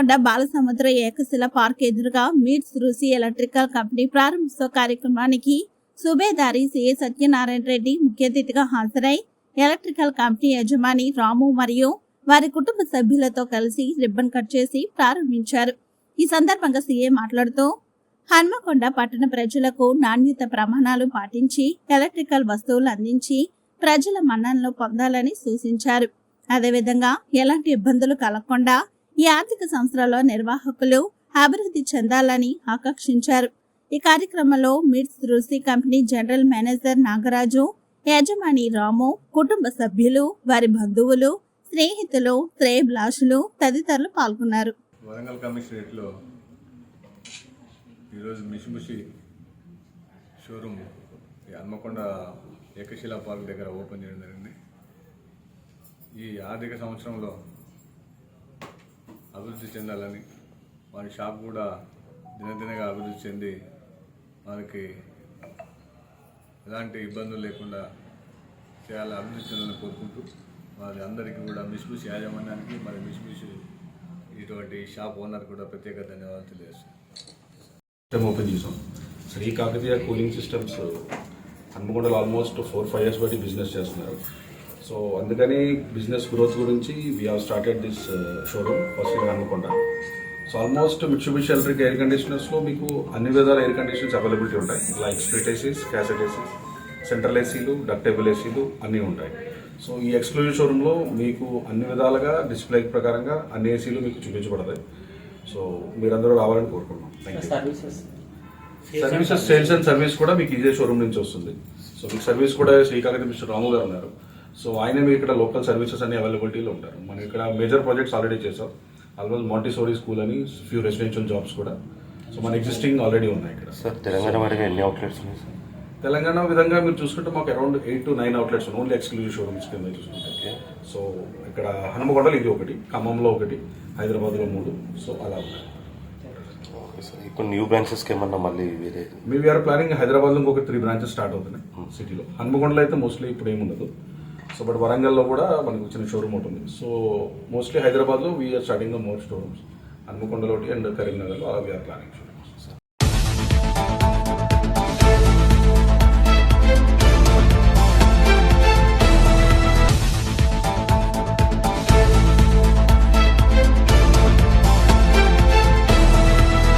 Hanamkonda Balasamudra Ekashila park ఎదురుగా మీట్స్ రుసి ఎలక్ట్రికల్ కంపెనీ ప్రారంభోత్సవ కార్యక్రమానికి సుబేదారి సిఏ సత్యనారాయణ రెడ్డి ముఖ్య అతిథిగా హాజరై ఎలక్ట్రికల్ కంపెనీ యజమాని రాము మరియు వారి కుటుంబ సభ్యులతో కలిసి రిబ్బన్ కట్ చేసి ప్రారంభించారు. ఈ సందర్భంగా సీఏ మాట్లాడుతూ హన్మకొండ పట్టణ ప్రజలకు నాణ్యత ప్రమాణాలు పాటించి ఎలక్ట్రికల్ వస్తువులు అందించి ప్రజల మన్ననలు పొందాలని సూచించారు. అదేవిధంగా ఎలాంటి ఇబ్బందులు కలగకుండా ఈ ఆర్థిక సంవత్సరాల్లో నిర్వాహకులు అభివృద్ధి చెందాలని ఆకాంక్షించారు. ఈ కార్యక్రమంలో మిడ్స్ రుసి కంపెనీ జనరల్ మేనేజర్ నాగరాజు యజమాని రాము కుటుంబ సభ్యులు వారి బంధువులు స్నేహితులు శ్రేయభిలాషులు తదితరులు పాల్గొన్నారు. వరంగల్ కమిషనరేట్లో ఈరోజు మిషిముషి షోరూమ్ హన్మకొండ ఏకశిలా పార్క్ దగ్గర ఓపెన్ చేయడం జరిగింది. ఈ ఆర్థిక సంవత్సరంలో అభివృద్ధి చెందాలని వారి షాప్ కూడా దినదినగా అభివృద్ధి చెంది వారికి ఎలాంటి ఇబ్బందులు లేకుండా చేయాలని అభివృద్ధి చెందాలని కోరుకుంటూ వారి అందరికీ కూడా మిస్మిస్ యాజమాన్యానికి మరి మిస్మిస్ ఇటువంటి షాప్ ఓనర్ కూడా ప్రత్యేక ధన్యవాదాలు తెలియజేస్తాం సిస్టమ్ ఓపెన్ చేసాం శ్రీ కాకతీయ కూలింగ్ సిస్టమ్స్ హన్మకొండలో ఆల్మోస్ట్ ఫోర్ ఫైవ్ ఇయర్స్ బట్టి బిజినెస్ చేస్తున్నారు. సో అందుకని బిజినెస్ గ్రోత్ గురించి we have started this showroom first year Hanmakonda so almost Mitsubishi electric air కండిషనర్స్లో మీకు అన్ని విధాల ఎయిర్ కండిషనర్స్ అవైలబిలిటీ ఉంటాయి. Like split ACs cassette ACs central ఏసీలు డక్టేబుల్ ఏసీలు అన్నీ ఉంటాయి. సో ఈ ఎక్స్క్లూజివ్ షోరూంలో మీకు అన్ని విధాలుగా డిస్ప్లే ప్రకారంగా అన్ని ఏసీలు మీకు చూపించబడతాయి. సో మీరందరూ రావాలని కోరుకుంటున్నాం. Thank you services services sales and service కూడా మీకు ఇదే షోరూమ్ నుంచి వస్తుంది. సో మీకు సర్వీస్ కూడా శ్రీకాకుళం మిస్టర్ రాము గారు ఉన్నారు. సో ఆయన మీకు ఇక్కడ లోకల్ సర్వీసెస్ అన్ని అవైలబిలిటీలో ఉంటారు. మనం ఇక్కడ మేజర్ ప్రాజెక్ట్స్ ఆల్రెడీ చేసాం ఆల్మోస్ట్ మాంటిసోరీ స్కూల్ అని ఫ్యూ రెసిడెన్షియల్ జాబ్స్ కూడా. సో మన ఎగ్జిస్టింగ్ ఆల్రెడీ ఉన్నాయి ఇక్కడ. సార్ తెలంగాణ ఎన్ని అవుట్లెట్స్ ఉన్నాయి సార్ తెలంగాణ విధంగా మీరు చూసుకుంటే మాకు around eight to nine outlets only exclusive showrooms కింద చూసుకుంటే. సో ఇక్కడ హనుమకొండలో ఇది ఒకటి ఖమ్మంలో ఒకటి హైదరాబాద్లో మూడు. సో అలా ఉన్నాయి. ఇప్పుడు న్యూ బ్రాంచెస్కి ఏమన్నా మళ్ళీ వేరే మీ వీఆర్ ప్లానింగ్ హైదరాబాద్లో ఇంకొక త్రీ బ్రాంచెస్ స్టార్ట్ అవుతున్నాయి సిటీలో హన్మకొండలో అయితే మోస్ట్లీ ఇప్పుడు ఏముండదు. సో బట్ వరంగల్లో కూడా మనకు చిన్న షోరూమ్ ఉంటుంది సో మోస్ట్లీ హైదరాబాద్లో వీఆర్ స్టార్టింగ్ మోర్ షోరూమ్స్ హన్మకొండలో అండ్ కరీంనగర్లో అలా వీఆర్ ప్లానింగ్